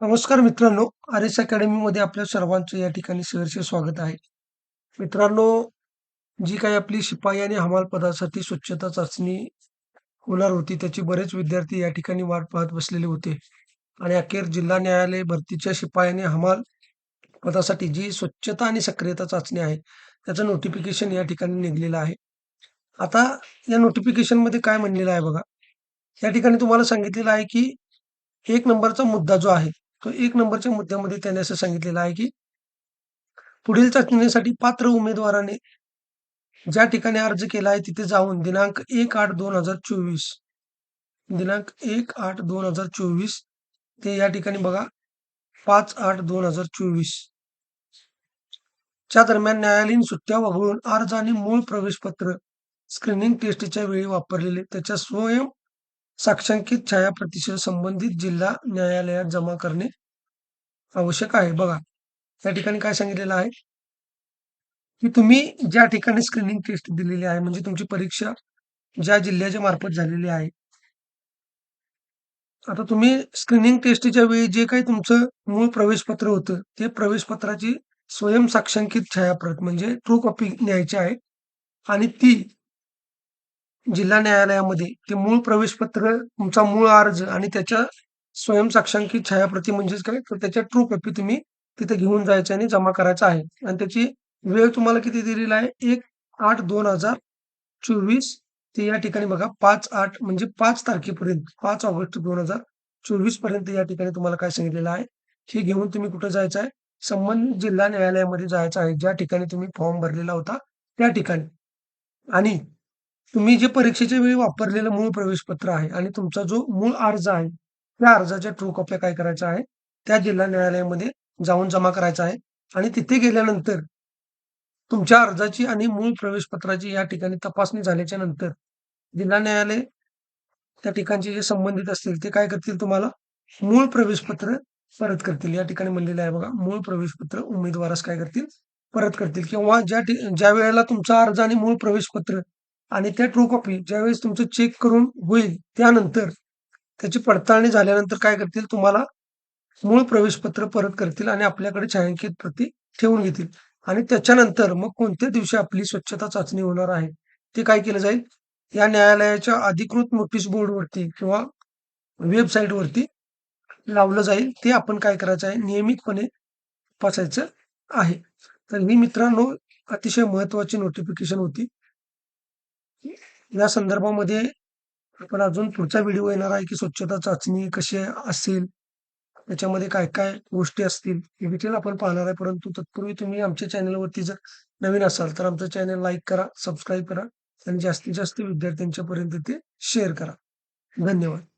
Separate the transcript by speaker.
Speaker 1: नमस्कार मित्रांनो, R S अकॅडमीमध्ये आपल्या सर्वांचं या ठिकाणी सहर्ष स्वागत आहे. मित्रांनो, जी काही आपली शिपाई आणि हमाल पदासाठी स्वच्छता चाचणी होणार होती, त्याची बरेच विद्यार्थी या ठिकाणी वाट पाहत बसलेले होते आणि अखेर जिल्हा न्यायालय भरतीच्या शिपाई आणि हमाल पदासाठी जी स्वच्छता आणि सक्रियता चाचणी आहे, त्याचं नोटिफिकेशन या ठिकाणी निघलेलं आहे. आता या नोटिफिकेशनमध्ये काय म्हणलेलं आहे बघा. या ठिकाणी तुम्हाला सांगितलेलं आहे, की एक नंबरचा मुद्दा जो आहे, तो 1 नंबरच्या मुद्द्यामध्ये त्याने असं सांगितलेलं आहे, की पुढील चाचणीसाठी पात्र उमेदवाराने ज्या ठिकाणी अर्ज केला आहे, तिथे जाऊन दिनांक 1/8/2024 दिनांक 1/8/2024 ते या ठिकाणी बघा 5/8/2024 च्या दरम्यान न्यायालयीन सुट्ट्या वगळून अर्ज आणि मूळ प्रवेशपत्र स्क्रीनिंग टेस्टच्या वेळी वापरलेले त्याच्या स्वयं साक्षांकित छायाप्रतीसह संबंधित जिल्हा न्यायालयात जमा करणे आवश्यक आहे. बघा, या ठिकाणी काय सांगितलेलं आहे, की तुम्ही ज्या ठिकाणी स्क्रीनिंग टेस्ट दिलेली आहे, म्हणजे तुमची परीक्षा ज्या जिल्ह्याच्या मार्फत झालेली आहे. आता तुम्ही स्क्रीनिंग टेस्टच्या वेळी जे काही तुमचं मूळ प्रवेशपत्र होतं, ते प्रवेशपत्राची स्वयं साक्षांकित छायाप्रत म्हणजे ट्रू कॉपी न्यायची आहे आणि ती जिल्हा न्यायालयामध्ये ते मूळ प्रवेशपत्र, तुमचा मूळ अर्ज आणि त्याच्या स्वयंसाक्षांकित छायाप्रती म्हणजेच काय, तर त्याच्या ट्रू कॉपी तुम्ही तिथे घेऊन जायचं आणि जमा करायचा आहे. आणि त्याची वेळ तुम्हाला किती दिलेला आहे, 1/8/2024 ते या ठिकाणी बघा 5/8 म्हणजे पाच तारखेपर्यंत पाच ऑगस्ट 2024 पर्यंत या ठिकाणी तुम्हाला काय सांगितलेलं आहे, हे घेऊन तुम्ही कुठे जायचं आहे, संबंधित जिल्हा न्यायालयामध्ये जायचं आहे. ज्या ठिकाणी तुम्ही फॉर्म भरलेला होता, त्या ठिकाणी. आणि तुम्ही जे परीक्षेच्या वेळी वापरलेलं मूळ प्रवेशपत्र आहे आणि तुमचा जो मूळ अर्ज आहे, त्या अर्जाच्या ट्रू कॉप्या काय करायचा आहे, त्या जिल्हा न्यायालयामध्ये जाऊन जमा करायचा आहे आणि तिथे गेल्यानंतर तुमच्या अर्जाची आणि मूळ प्रवेशपत्राची या ठिकाणी तपासणी झाल्याच्यानंतर जिल्हा न्यायालय त्या ठिकाणचे जे संबंधित असतील, ते काय करतील तुम्हाला? मूळ प्रवेशपत्र परत करतील. या ठिकाणी म्हणलेलं आहे बघा, मूळ प्रवेशपत्र उमेदवारास काय करतील, परत करतील. किंवा ज्या ज्या वेळेला तुमचा अर्ज आणि मूळ प्रवेशपत्र आणि त्या ट्रू कॉपी ज्यावेळेस तुमचं चेक करून होईल, त्यानंतर त्याची पडताळणी झाल्यानंतर काय करतील, तुम्हाला मूळ प्रवेशपत्र परत करतील आणि आपल्याकडे छायांकित प्रती ठेवून घेतील आणि त्याच्यानंतर मग कोणत्या दिवशी आपली स्वच्छता चाचणी होणार आहे, ते काय केलं जाईल, या न्यायालयाच्या अधिकृत नोटीस बोर्डवरती किंवा वेबसाईटवरती लावलं जाईल. ते आपण काय करायचं आहे, नियमितपणे तपासायचं आहे. तर ही मित्रांनो अतिशय महत्त्वाची नोटिफिकेशन होती. या संदर्भामध्ये आपण अजून पुढचा व्हिडिओ येणार आहे, की स्वच्छता चाचणी कशी असेल, त्याच्यामध्ये काय-काय गोष्टी असतील, हे देखील आपण पाहणार आहे. परंतु तत्पूर्वी तुम्ही आमच्या चॅनलवरती जर नवीन असाल, तर आमचं चॅनल लाईक करा, सबस्क्राईब करा आणि जास्तीत जास्त विद्यार्थ्यांच्यापर्यंत ते शेअर करा. धन्यवाद.